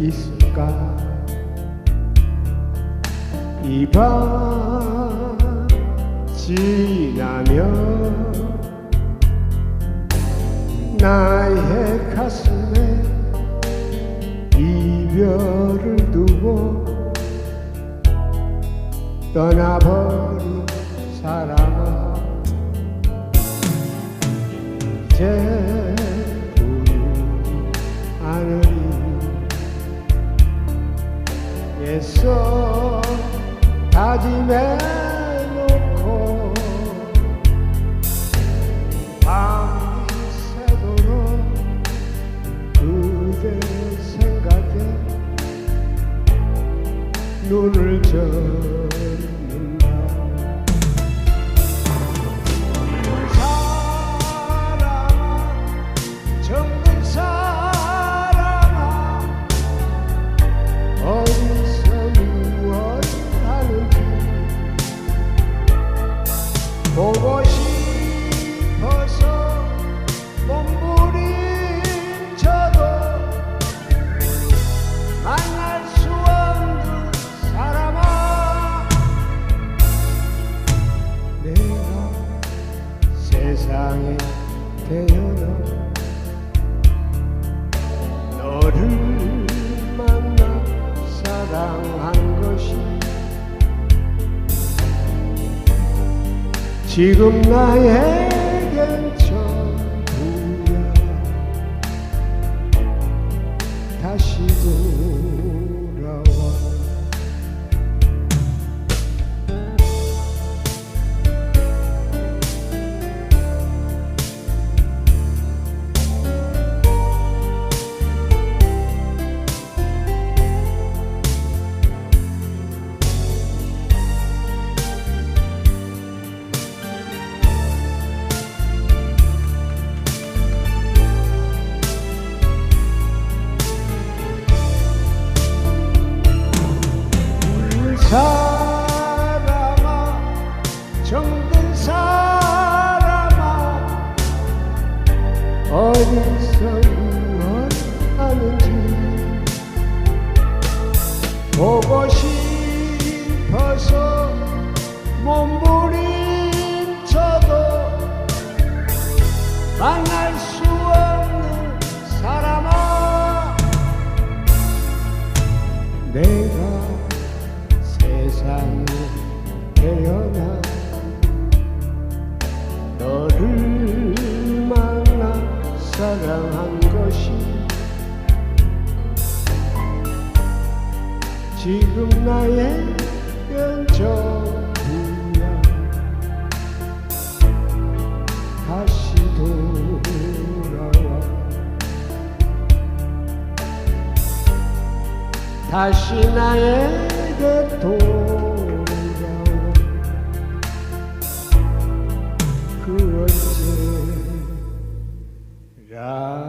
있을까? 이 밤 지나면 나의 가슴에 이별을 두고 떠나버린 다짐해 놓고 밤이 새도록 그대 생각에 눈을 보고 싶어서 몸부림쳐도 만날 수 없는 사람아. 세상에 태어나 너를 지금 나에겐 전 어디서 무엇 하는지 보고 싶어서 몸부림쳐도 만날 수 없는 사람아 내가 세상에 태어나 사랑한 것이 지금 나의 연전부야. 다시 돌아와. 다시 나에게 돌아와 Yeah.